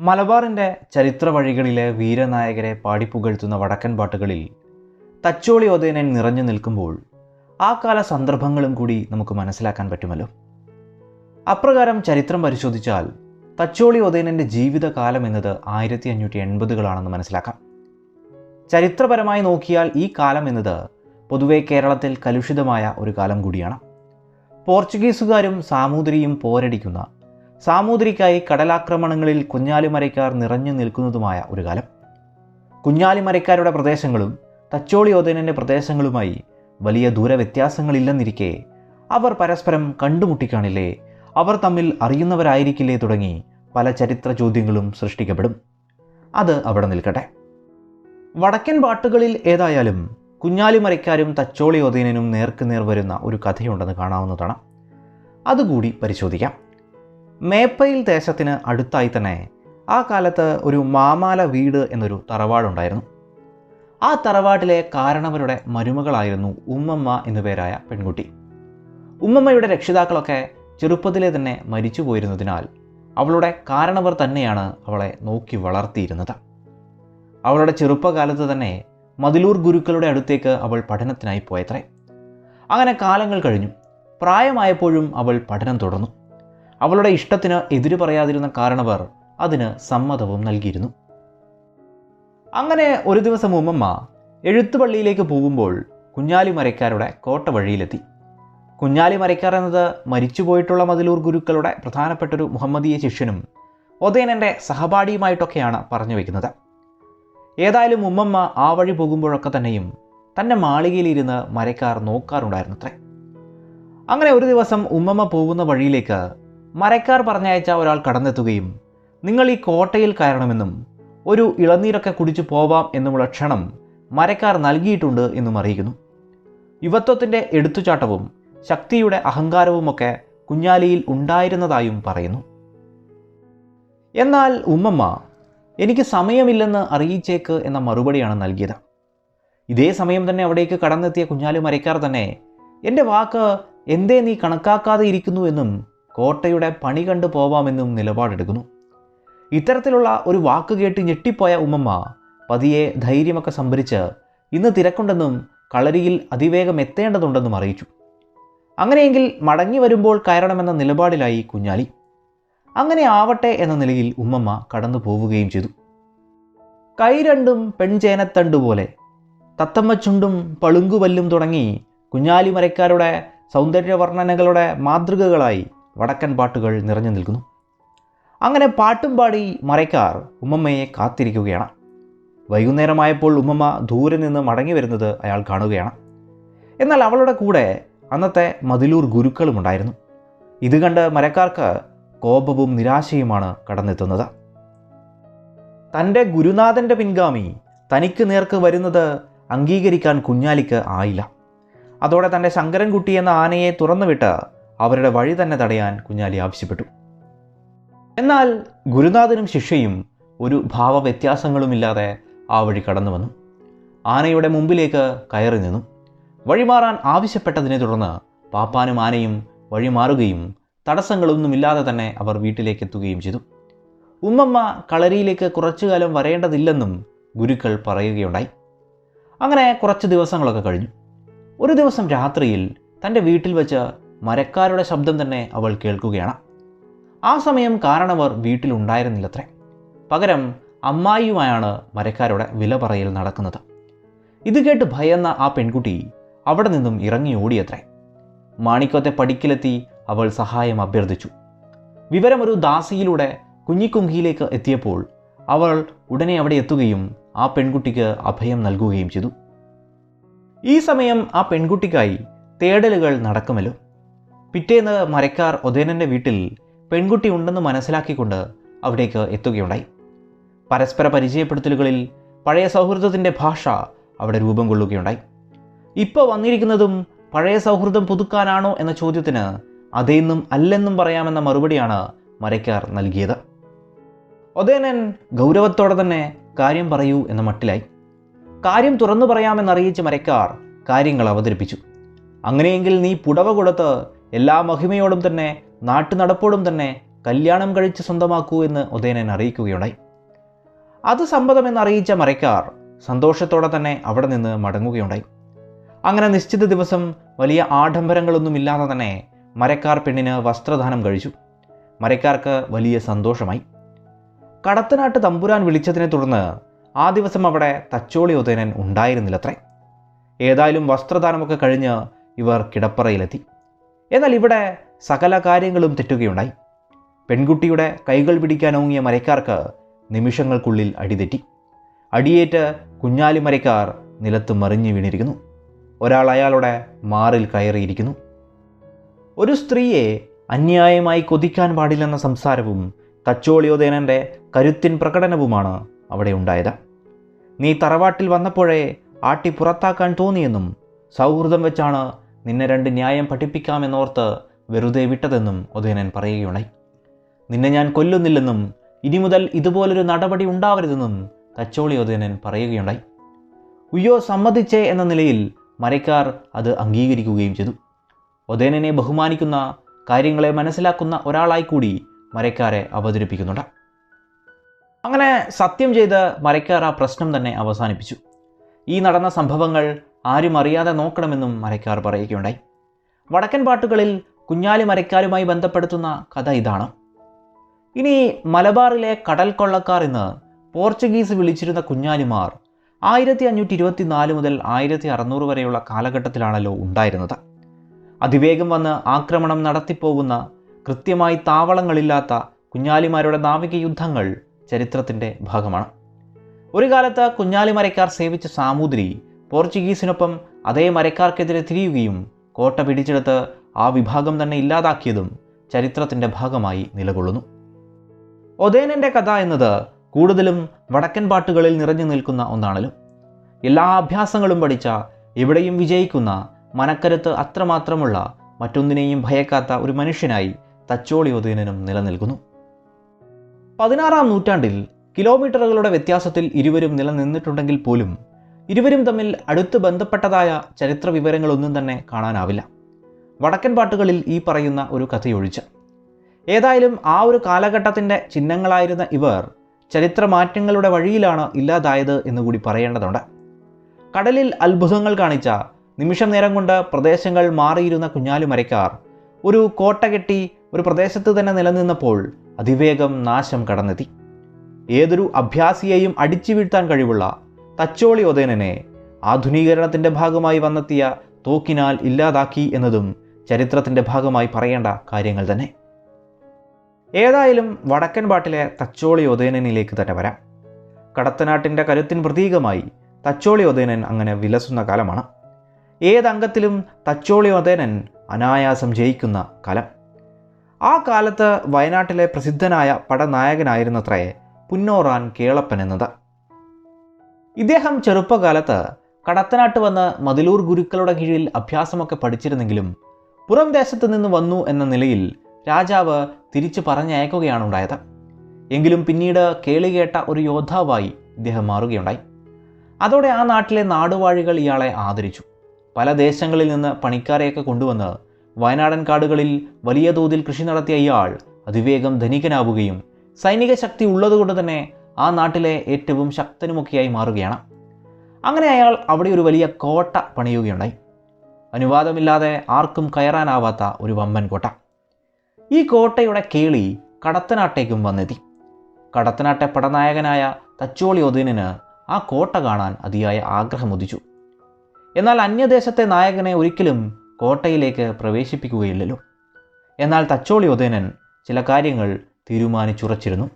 മലബാറിന്റെ ചരിത്ര വഴികളിലെ വീരനായകരെ പാടിപ്പുകഴ്ത്തുന്ന വടക്കൻ പാട്ടുകളിൽ തച്ചോളി ഒതേനൻ നിറഞ്ഞു നിൽക്കുമ്പോൾ ആ കാല സന്ദർഭങ്ങളും കൂടി നമുക്ക് മനസ്സിലാക്കാൻ പറ്റുമല്ലോ. അപ്രകാരം ചരിത്രം പരിശോധിച്ചാൽ തച്ചോളി ഒതേനന്റെ ജീവിതകാലം എന്നത് ആയിരത്തി അഞ്ഞൂറ്റി എൺപതുകളാണെന്ന് മനസ്സിലാക്കാം. ചരിത്രപരമായി നോക്കിയാൽ ഈ കാലം എന്നത് പൊതുവെ കേരളത്തിൽ കലുഷിതമായ ഒരു കാലം കൂടിയാണ്. പോർച്ചുഗീസുകാരും സാമൂതിരിയും പോരടിക്കുന്ന സാമൂതിരിക്കായി കടലാക്രമണങ്ങളിൽ കുഞ്ഞാലിമരയ്ക്കാർ നിറഞ്ഞു നിൽക്കുന്നതുമായ ഒരു കാലം. കുഞ്ഞാലിമരയ്ക്കാരുടെ പ്രദേശങ്ങളും തച്ചോളി ഓതേനന്റെ പ്രദേശങ്ങളുമായി വലിയ ദൂരവ്യത്യാസങ്ങളില്ലെന്നിരിക്കെ അവർ പരസ്പരം കണ്ടുമുട്ടിക്കാണില്ലേ? അവർ തമ്മിൽ അറിയുന്നവരായിരിക്കില്ലേ തുടങ്ങി പല ചരിത്ര ചോദ്യങ്ങളും സൃഷ്ടിക്കപ്പെടും. അത് അവിടെ നിൽക്കട്ടെ. വടക്കൻ പാട്ടുകളിൽ ഏതായാലും കുഞ്ഞാലിമരയ്ക്കാരും തച്ചോളി ഒതേനനും നേർക്കുനേർ വരുന്ന ഒരു കഥയുണ്ടെന്ന് കാണാവുന്നതാണ്. അതുകൂടി പരിശോധിക്കാം. മേപ്പയിൽ ദേശത്തിന് അടുത്തായി തന്നെ ആ കാലത്ത് ഒരു മാമാല വീട് എന്നൊരു തറവാടുണ്ടായിരുന്നു. ആ തറവാട്ടിലെ കാരണവരുടെ മരുമകളായിരുന്നു ഉമ്മമ്മ എന്നുപേരായ പെൺകുട്ടി. ഉമ്മമ്മയുടെ രക്ഷിതാക്കളൊക്കെ ചെറുപ്പത്തിലെ തന്നെ മരിച്ചു പോയിരുന്നതിനാൽ അവളുടെ കാരണവർ തന്നെയാണ് അവളെ നോക്കി വളർത്തിയിരുന്നത്. അവളുടെ ചെറുപ്പകാലത്ത് തന്നെ മതിലൂർ ഗുരുക്കളുടെ അടുത്തേക്ക് അവൾ പഠനത്തിനായി പോയത്രേ. അങ്ങനെ കാലങ്ങൾ കഴിഞ്ഞു. പ്രായമായപ്പോഴും അവൾ പഠനം തുടർന്നു. അവളുടെ ഇഷ്ടത്തിന് എതിര് പറയാതിരുന്ന കാരണവർ അതിന് സമ്മതവും നൽകിയിരുന്നു. അങ്ങനെ ഒരു ദിവസം ഉമ്മമ്മ എഴുത്തുപള്ളിയിലേക്ക് പോകുമ്പോൾ കുഞ്ഞാലി മരക്കാരുടെ കോട്ട വഴിയിലെത്തി. കുഞ്ഞാലി മരക്കാർ എന്നത് മരിച്ചുപോയിട്ടുള്ള മതിലൂർ ഗുരുക്കളുടെ പ്രധാനപ്പെട്ടൊരു മുഹമ്മദീയ ശിഷ്യനും ഒതേനന്റെ സഹപാഠിയുമായിട്ടൊക്കെയാണ് പറഞ്ഞു വയ്ക്കുന്നത് ഏതായാലും ഉമ്മമ്മ ആ വഴി പോകുമ്പോഴൊക്കെ തന്നെയും തന്റെ മാളികയിലിരുന്ന് മരക്കാർ നോക്കാറുണ്ടായിരുന്നത്രേ. അങ്ങനെ ഒരു ദിവസം ഉമ്മമ്മ പോകുന്ന വഴിയിലേക്ക് മരക്കാർ പറഞ്ഞയച്ച ഒരാൾ കടന്നെത്തുകയും നിങ്ങൾ ഈ കോട്ടയിൽ കയറണമെന്നും ഒരു ഇളനീരൊക്കെ കുടിച്ചു പോവാം എന്നുമുള്ള ക്ഷണം മരക്കാർ നൽകിയിട്ടുണ്ട് എന്നും അറിയിക്കുന്നു. യുവത്വത്തിന്റെ എടുത്തുചാട്ടവും ശക്തിയുടെ അഹങ്കാരവുമൊക്കെ കുഞ്ഞാലിയിൽ ഉണ്ടായിരുന്നതായും പറയുന്നു. എന്നാൽ ഉമ്മമ്മ എനിക്ക് സമയമില്ലെന്ന് അറിയിച്ചേക്ക് എന്ന മറുപടിയാണ് നൽകിയത്. ഇതേ സമയം തന്നെ അവിടേക്ക് കടന്നെത്തിയ കുഞ്ഞാലി മരക്കാർ തന്നെ എന്റെ വാക്ക് എന്തേ നീ കണക്കാക്കാതെ ഇരിക്കുന്നു എന്നും കോട്ടയുടെ പണി കണ്ടു പോവാമെന്നും നിലപാടെടുക്കുന്നു. ഇത്തരത്തിലുള്ള ഒരു വാക്ക് കേട്ട് ഞെട്ടിപ്പോയ ഉമ്മമ്മ പതിയെ ധൈര്യമൊക്കെ സംഭരിച്ച് ഇന്ന് തിരക്കുണ്ടെന്നും കളരിയിൽ അതിവേഗം എത്തേണ്ടതുണ്ടെന്നും അറിയിച്ചു. അങ്ങനെയെങ്കിൽ മടങ്ങി വരുമ്പോൾ കയറണമെന്ന നിലപാടിലായി കുഞ്ഞാലി. അങ്ങനെ ആവട്ടെ എന്ന നിലയിൽ ഉമ്മമ്മ കടന്നു പോവുകയും ചെയ്തു. കൈ രണ്ടും പെൺചേനത്തണ്ട് പോലെ തത്തമ്മച്ചുണ്ടും പളുങ്കുവല്ലും തുടങ്ങി കുഞ്ഞാലി മരക്കാരുടെ സൗന്ദര്യവർണനകളുടെ മാതൃകകളായി വടക്കൻ പാട്ടുകൾ നിറഞ്ഞു നിൽക്കുന്നു. അങ്ങനെ പാട്ടും പാടി മറയ്ക്കാർ ഉമ്മമ്മയെ കാത്തിരിക്കുകയാണ്. വൈകുന്നേരമായപ്പോൾ ഉമ്മമ്മ ദൂരെ നിന്ന് മടങ്ങി വരുന്നത് അയാൾ കാണുകയാണ്. എന്നാൽ അവളുടെ കൂടെ അന്നത്തെ മതിലൂർ ഗുരുക്കളും ഉണ്ടായിരുന്നു. ഇത് കണ്ട് മരക്കാർക്ക് കോപവും നിരാശയുമാണ് കടന്നെത്തുന്നത്. തന്റെ ഗുരുനാഥന്റെ പിൻഗാമി തനിക്ക് നേർക്ക് വരുന്നത് അംഗീകരിക്കാൻ കുഞ്ഞാലിക്ക് ആയില്ല. അതോടെ തന്റെ ശങ്കരൻകുട്ടി എന്ന ആനയെ തുറന്നുവിട്ട് അവരുടെ വഴി തന്നെ തടയാൻ കുഞ്ഞാലി ആവശ്യപ്പെട്ടു. എന്നാൽ ഗുരുനാഥനും ശിഷ്യയും ഒരു ഭാവവ്യത്യാസങ്ങളുമില്ലാതെ ആ വഴി കടന്നു വന്നു. ആനയുടെ മുമ്പിലേക്ക് കയറി നിന്നു. വഴിമാറാൻ ആവശ്യപ്പെട്ടതിനെ തുടർന്ന് പാപ്പാനും ആനയും വഴിമാറുകയും തടസ്സങ്ങളൊന്നുമില്ലാതെ തന്നെ അവർ വീട്ടിലേക്ക് എത്തുകയും ചെയ്തു. ഉമ്മമ്മ കളരിയിലേക്ക് കുറച്ചു കാലം വരേണ്ടതില്ലെന്നും ഗുരുക്കൾ പറയുകയുണ്ടായി. അങ്ങനെ കുറച്ച് ദിവസങ്ങളൊക്കെ കഴിഞ്ഞു. ഒരു ദിവസം രാത്രിയിൽ തന്റെ വീട്ടിൽ വെച്ച് മരക്കാരുടെ ശബ്ദം തന്നെ അവൾ കേൾക്കുകയാണ്. ആ സമയം കാരണവർ വീട്ടിലുണ്ടായിരുന്നില്ലത്രേ. പകരം അമ്മായിയുമായാണ് മരക്കാരുടെ വില പറയൽ നടക്കുന്നത്. ഇത് കേട്ട് ഭയന്ന ആ പെൺകുട്ടി അവിടെ നിന്നും ഇറങ്ങി ഓടിയത്രേ. മാണിക്കത്തെ പടിക്കിലെത്തി അവൾ സഹായം അഭ്യർത്ഥിച്ചു. വിവരം ഒരു ദാസിയിലൂടെ കുഞ്ഞിക്കുങ്കിയിലേക്ക് എത്തിയപ്പോൾ അവൾ ഉടനെ അവിടെ എത്തുകയും ആ പെൺകുട്ടിക്ക് അഭയം നൽകുകയും ചെയ്തു. ഈ സമയം ആ പെൺകുട്ടിക്കായി തേടലുകൾ നടക്കുമല്ലോ. പിറ്റേന്ന് മരക്കാർ ഒതേനന്റെ വീട്ടിൽ പെൺകുട്ടി ഉണ്ടെന്ന് മനസ്സിലാക്കിക്കൊണ്ട് അവിടേക്ക് എത്തുകയുണ്ടായി. പരസ്പര പരിചയപ്പെടുത്തലുകളിൽ പഴയ സൗഹൃദത്തിന്റെ ഭാഷ അവിടെ രൂപം കൊള്ളുകയുണ്ടായി. ഇപ്പോൾ വന്നിരിക്കുന്നതും പഴയ സൗഹൃദം പുതുക്കാനാണോ എന്ന ചോദ്യത്തിന് അതേന്നും അല്ലെന്നും പറയാമെന്ന മറുപടിയാണ് മരക്കാർ നൽകിയത്. ഒതേനൻ ഗൗരവത്തോടെ തന്നെ കാര്യം പറയൂ എന്ന മട്ടിലായി. കാര്യം തുറന്നു പറയാമെന്നറിയിച്ച് മരക്കാർ കാര്യങ്ങൾ അവതരിപ്പിച്ചു. അങ്ങനെയെങ്കിൽ നീ പുടവ കൊടുത്ത് എല്ലാ മഹിമയോടും തന്നെ നാട്ടുനടപ്പോടും തന്നെ കല്യാണം കഴിച്ച് സ്വന്തമാക്കൂ എന്ന് ഉദയനൻ അറിയിക്കുകയുണ്ടായി. അത് സമ്മതമെന്ന് അറിയിച്ച മരക്കാർ സന്തോഷത്തോടെ തന്നെ അവിടെ നിന്ന് മടങ്ങുകയുണ്ടായി. അങ്ങനെ നിശ്ചിത ദിവസം വലിയ ആഡംബരങ്ങളൊന്നുമില്ലാതെ തന്നെ മരക്കാർ പെണ്ണിന് വസ്ത്രദാനം കഴിച്ചു. മരക്കാർക്ക് വലിയ സന്തോഷമായി. കടത്തനാട്ട് തമ്പുരാൻ വിളിച്ചതിനെ തുടർന്ന് ആ ദിവസം അവിടെ തച്ചോളി ഉദയനൻ ഉണ്ടായിരുന്നില്ലത്രേ. ഏതായാലും വസ്ത്രദാനമൊക്കെ കഴിഞ്ഞ് ഇവർ കിടപ്പറയിലെത്തി. എന്നാൽ ഇവിടെ സകല കാര്യങ്ങളും തെറ്റുകയുണ്ടായി. പെൺകുട്ടിയുടെ കൈകൾ പിടിക്കാൻ ഓങ്ങിയ മരക്കാർക്ക് നിമിഷങ്ങൾക്കുള്ളിൽ അടിതെറ്റി. അടിയേറ്റ് കുഞ്ഞാലി മരക്കാർ നിലത്ത് മറിഞ്ഞു വീണിരിക്കുന്നു. ഒരാൾ അയാളുടെ മാറിൽ കയറിയിരിക്കുന്നു. ഒരു സ്ത്രീയെ അന്യായമായി കൊതിക്കാൻ പാടില്ലെന്ന സംസാരവും തച്ചോളിയോദേനന്റെ കരുത്തിൻ പ്രകടനവുമാണ് അവിടെ ഉണ്ടായത്. നീ തറവാട്ടിൽ വന്നപ്പോഴേ ആട്ടി പുറത്താക്കാൻ തോന്നിയെന്നും സൗഹൃദം വെച്ചാണ് നിന്നെ രണ്ട് ന്യായം പഠിപ്പിക്കാമെന്നോർത്ത് വെറുതെ വിട്ടതെന്നും ഉദയനൻ പറയുകയുണ്ടായി. നിന്നെ ഞാൻ കൊല്ലുന്നില്ലെന്നും ഇനി മുതൽ ഇതുപോലൊരു നടപടി ഉണ്ടാവരുതെന്നും തച്ചോളി ഉദയനൻ പറയുകയുണ്ടായി. ഉയ്യോ സമ്മതിച്ചേ എന്ന നിലയിൽ മരക്കാർ അത് അംഗീകരിക്കുകയും ചെയ്തു. ഉദയനനെ ബഹുമാനിക്കുന്ന കാര്യങ്ങളെ മനസ്സിലാക്കുന്ന ഒരാളായി കൂടി മരക്കാരെ അവതരിപ്പിക്കുന്നുണ്ട്. അങ്ങനെ സത്യം ചെയ്ത് മരക്കാർ ആ പ്രശ്നം തന്നെ അവസാനിപ്പിച്ചു. ഈ നടന്ന സംഭവങ്ങൾ ആരും അറിയാതെ നോക്കണമെന്നും മരക്കാർ പറയുകയുണ്ടായി. വടക്കൻ പാട്ടുകളിൽ കുഞ്ഞാലി മരക്കാരുമായി ബന്ധപ്പെടുത്തുന്ന കഥ ഇതാണ്. ഇനി മലബാറിലെ കടൽ കൊള്ളക്കാർ എന്ന് പോർച്ചുഗീസ് വിളിച്ചിരുന്ന കുഞ്ഞാലിമാർ ആയിരത്തി അഞ്ഞൂറ്റി ഇരുപത്തി നാല് മുതൽ ആയിരത്തി അറുന്നൂറ് വരെയുള്ള കാലഘട്ടത്തിലാണല്ലോ ഉണ്ടായിരുന്നത്. അതിവേഗം വന്ന് ആക്രമണം നടത്തിപ്പോകുന്ന കൃത്യമായി താവളങ്ങളില്ലാത്ത കുഞ്ഞാലിമാരുടെ നാവിക യുദ്ധങ്ങൾ ചരിത്രത്തിന്റെ ഭാഗമാണ്. ഒരു കാലത്ത് കുഞ്ഞാലിമരക്കാർ സേവിച്ച സാമൂതിരി പോർച്ചുഗീസിനൊപ്പം അതേ മരക്കാർക്കെതിരെ തിരിയുകയും കോട്ട പിടിച്ചെടുത്ത് ആ വിഭാഗം തന്നെ ഇല്ലാതാക്കിയതും ചരിത്രത്തിന്റെ ഭാഗമായി നിലകൊള്ളുന്നു. ഒതേനന്റെ കഥ എന്നത് കൂടുതലും വടക്കൻ പാട്ടുകളിൽ നിറഞ്ഞു നിൽക്കുന്ന ഒന്നാണല്ലോ. എല്ലാ അഭ്യാസങ്ങളും പഠിച്ച എവിടെയും വിജയിക്കുന്ന മനക്കരുത്ത് അത്രമാത്രമുള്ള മറ്റൊന്നിനെയും ഭയക്കാത്ത ഒരു മനുഷ്യനായി തച്ചോളി ഒതേനനും നിലനിൽക്കുന്നു. പതിനാറാം നൂറ്റാണ്ടിൽ കിലോമീറ്ററുകളുടെ വ്യത്യാസത്തിൽ ഇരുവരും നിലനിന്നിട്ടുണ്ടെങ്കിൽ പോലും ഇരുവരും തമ്മിൽ അടുത്ത് ബന്ധപ്പെട്ടതായ ചരിത്ര വിവരങ്ങളൊന്നും തന്നെ കാണാനാവില്ല. വടക്കൻ പാട്ടുകളിൽ ഈ പറയുന്ന ഒരു കഥയൊഴിച്ച്. ഏതായാലും ആ ഒരു കാലഘട്ടത്തിന്റെ ചിഹ്നങ്ങളായിരുന്ന ഇവർ ചരിത്ര മാറ്റങ്ങളുടെ വഴിയിലാണ് ഇല്ലാതായത് എന്നുകൂടി പറയേണ്ടതുണ്ട്. കടലിൽ അത്ഭുതങ്ങൾ കാണിച്ച നിമിഷം നേരം കൊണ്ട് പ്രദേശങ്ങൾ മാറിയിരുന്ന കുഞ്ഞാലുമരക്കാർ ഒരു കോട്ട കെട്ടി ഒരു പ്രദേശത്ത് തന്നെ നിലനിന്നപ്പോൾ അതിവേഗം നാശം കടന്നെത്തി. ഏതൊരു അഭ്യാസിയെയും അടിച്ചു വീഴ്ത്താൻ കഴിവുള്ള തച്ചോളി ഉദയനെ ആധുനീകരണത്തിന്റെ ഭാഗമായി വന്നെത്തിയ തോക്കിനാൽ ഇല്ലാതാക്കി എന്നതും ചരിത്രത്തിന്റെ ഭാഗമായി പറയേണ്ട കാര്യങ്ങൾ തന്നെ. ഏതായാലും വടക്കൻ പാട്ടിലെ തച്ചോളി ഉദയനനിലേക്ക് തന്നെ വരാം. കടത്തനാട്ടിന്റെ കരുത്തിൻ പ്രതീകമായി തച്ചോളി ഉദയനൻ അങ്ങനെ വിലസുന്ന കാലമാണ്. ഏതംഗത്തിലും തച്ചോളി ഉദയനൻ അനായാസം ജയിക്കുന്ന കാലം. ആ കാലത്ത് വയനാട്ടിലെ പ്രസിദ്ധനായ പടനായകനായിരുന്നത്രേ പുന്നോറാൻ കേളപ്പൻ എന്നത്. ഇദ്ദേഹം ചെറുപ്പകാലത്ത് കടത്തനാട്ട് വന്ന് മതിലൂർ ഗുരുക്കളുടെ കീഴിൽ അഭ്യാസമൊക്കെ പഠിച്ചിരുന്നെങ്കിലും പുറം ദേശത്ത് നിന്ന് വന്നു എന്ന നിലയിൽ രാജാവ് തിരിച്ചു പറഞ്ഞയക്കുകയാണ് ഉണ്ടായത് എങ്കിലും പിന്നീട് കേളികേട്ട ഒരു യോദ്ധാവായി ഇദ്ദേഹം മാറുകയുണ്ടായി. അതോടെ ആ നാട്ടിലെ നാടുവാഴികൾ ഇയാളെ ആദരിച്ചു. പല ദേശങ്ങളിൽ നിന്ന് പണിക്കാരെയൊക്കെ കൊണ്ടുവന്ന് വയനാടൻ കാടുകളിൽ വലിയ തോതിൽ കൃഷി നടത്തിയ ഇയാൾ അതിവേഗം ധനികനാവുകയും സൈനിക ശക്തി ഉള്ളതുകൊണ്ട് തന്നെ ആ നാട്ടിലെ ഏറ്റവും ശക്തനുമൊക്കെയായി മാറുകയാണ്. അങ്ങനെ അയാൾ അവിടെ ഒരു വലിയ കോട്ട പണിയുകയുണ്ടായി. അനുവാദമില്ലാതെ ആർക്കും കയറാനാവാത്ത ഒരു വമ്പൻ കോട്ട. ഈ കോട്ടയുടെ കേളി കടത്തനാട്ടേക്കും വന്നെത്തി. കടത്തനാട്ടെ പടനായകനായ തച്ചോളി ഒതീനന് ആ കോട്ട കാണാൻ അതിയായ ആഗ്രഹമുദിച്ചു എന്നാൽ അന്യദേശത്തെ നായകനെ ഒരിക്കലും കോട്ടയിലേക്ക് പ്രവേശിപ്പിക്കുകയില്ലല്ലോ. എന്നാൽ തച്ചോളി ഒതേനൻ ചില കാര്യങ്ങൾ തീരുമാനിച്ചുറച്ചിരുന്നു.